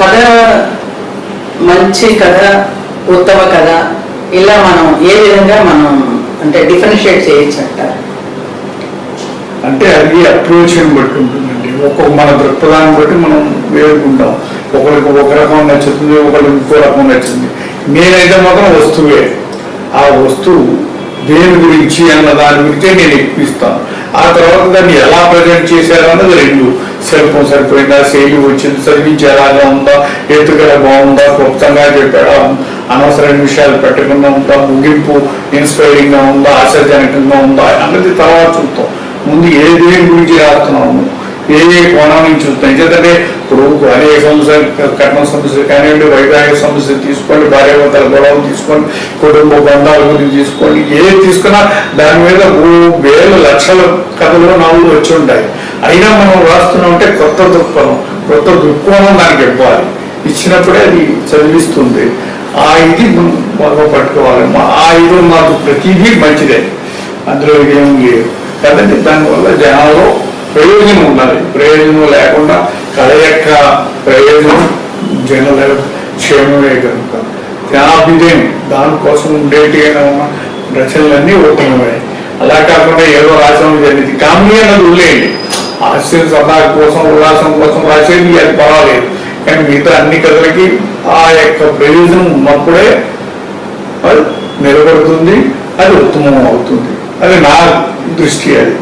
కథ మంచి కథ ఉత్తమ కథ ఇలా మనం ఏ విధంగా మనం అంటే డిఫరెన్షియేట్ చేయొచ్చు అంటారు అంటే అది అప్రోచ్ని బట్టి ఉంటుందండి. ఒక్కొక్క మన దృక్పథాన్ని బట్టి మనం వేరుకుంటాం ఒకరికి ఒక రకం నచ్చుతుంది ఒకరికి ఇంకో రకం నచ్చుతుంది. నేనైతే మాత్రం వస్తువే. ఆ వస్తువు దేని గురించి అన్న దాని గురించే నేను ఎక్కిస్తాను. ఆ తర్వాత దాన్ని ఎలా ప్రజెంట్ చేశారన్నది రెండు. శిల్పం సరిపోయిందా? శైలి వచ్చింది. చదివించి ఎలాగా ఉందా? ఎత్తుగల బాగుందా? క్లుప్తంగా చెప్పాడా? అనవసరమైన విషయాలు పెట్టకుండా ఉందా? ముగింపు ఇన్స్పైరింగ్గా ఉందా? ఆశాజనకంగా ఉందా? అన్నది తర్వాత చూస్తాం ముందు ఏ దేని గురించి రాస్తున్నాము ఏ ఏ కోణం నుంచి చూస్తాం ఎందుకంటే ఇప్పుడు అనేక సమస్యలు కట్నం సమస్య కానివ్వండి వైవాహిక సమస్య తీసుకోండి భార్యాభర్తల గొడవలు తీసుకోండి కుటుంబ బంధాల గురించి తీసుకోండి ఏది తీసుకున్నా దాని మీద ఓ వేల లక్షల కథలు నవ్వులు వచ్చి ఉంటాయి. అయినా మనం రాస్తున్నాం అంటే కొత్త దృక్పథం కొత్త దృక్కోణం దానికి ఇవ్వాలి. ఇచ్చినప్పుడే అది చదివిస్తుంది. ఆ ఇది మనం పట్టుకోవాలి. ఆ ఇది మాకు ప్రతిదీ మంచిదే. అందులో ఇదేం లేదు. కదండి దానివల్ల జనాల్లో ప్రయోజనం ఉండాలి ప్రయోజనం లేకుండా కళ యొక్క ప్రయోజనం జనుల క్షేమమే కనుక. జ్ఞానాభ్యుదయం దానికోసం ఉండేటి అయినా ఉన్న రచనలన్నీ ఉత్తమమే అలా కాకుండా ఏదో రాసడం జరిగింది. కామెడీ అన్నది వదిలేయండి హాస్యం సదా కోసం ఉల్లాసం కోసం రాసేది అది పర్వాలేదు కానీ మిగతా అన్ని కథలకి ఆ యొక్క ప్రయోజనం ఉన్నప్పుడే అది నిలబడుతుంది అది ఉత్తమం అవుతుంది. అది నా దృష్టి అది.